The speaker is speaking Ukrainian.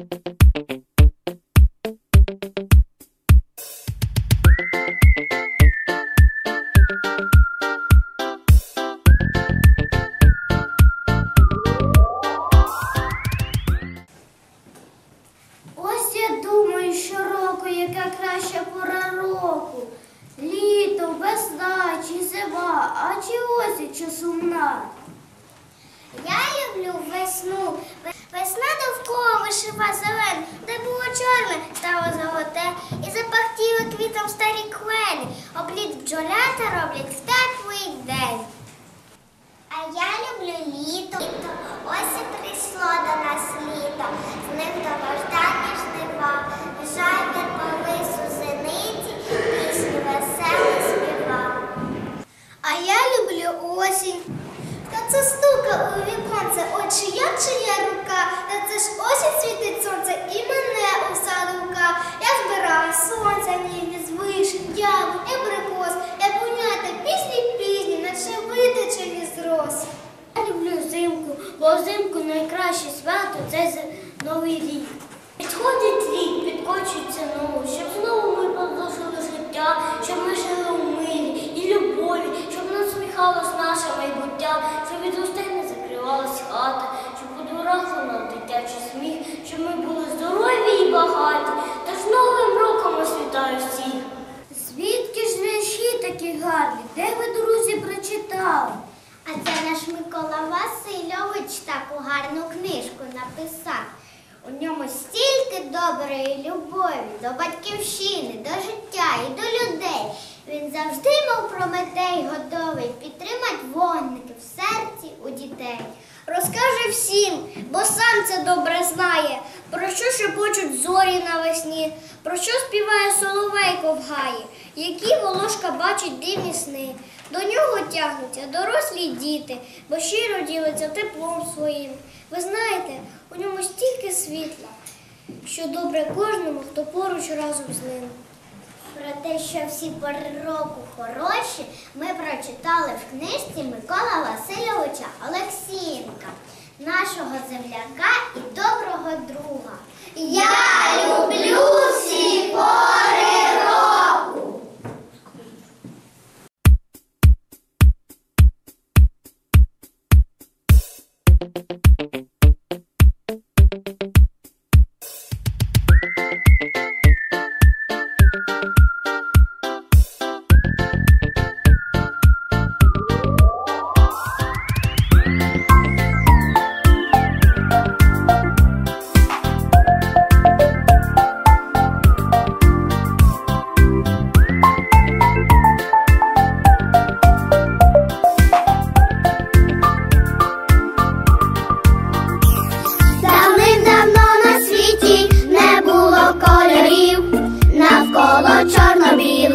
Ось я думаю щороку, стало золоте, і запахтіли квітом старі клени. Обліт бджолята роблять в теплий день. А я люблю літо. Ось і прийшло до нас літо. З ним довождані жнива. Жайте по лису зениці, пісню веселі співа. А я люблю осінь. Та це стука у віконце, бо найкраще свято це новий рік. Підходить рік, підкочується нову, щоб знову ми продовжили життя, щоб ми жили у мирі і любові, щоб не усміхалось наше майбуття, щоб від гостей не закривалась хата, щоб у дворах дитячий сміх, щоб ми були здорові і багаті. Тож з Новим роком вас вітаю всіх. Звідки ж вірші такі гарні? Де ви, друзі, прочитали? А це наш Микола Васильович таку гарну книжку написав. У ньому стільки доброї любові до батьківщини, до життя і до людей. Він завжди, мов Прометей, готовий підтримати вогники в серці у дітей. Розкаже всім, бо сам це добре знає, про що шепочуть зорі навесні, про що співає соловейко в гаї, які волошка бачить дивні сни. До нього тягнуться дорослі діти, бо щиро ділиться теплом своїм. Ви знаєте, у ньому стільки світла, що добре кожному, хто поруч разом з ним. Про те, що всі пори року хороші, ми прочитали в книжці Микола Васильовича Олексієнка, нашого земляка і доброго друга. Я люблю Школа чорнобіла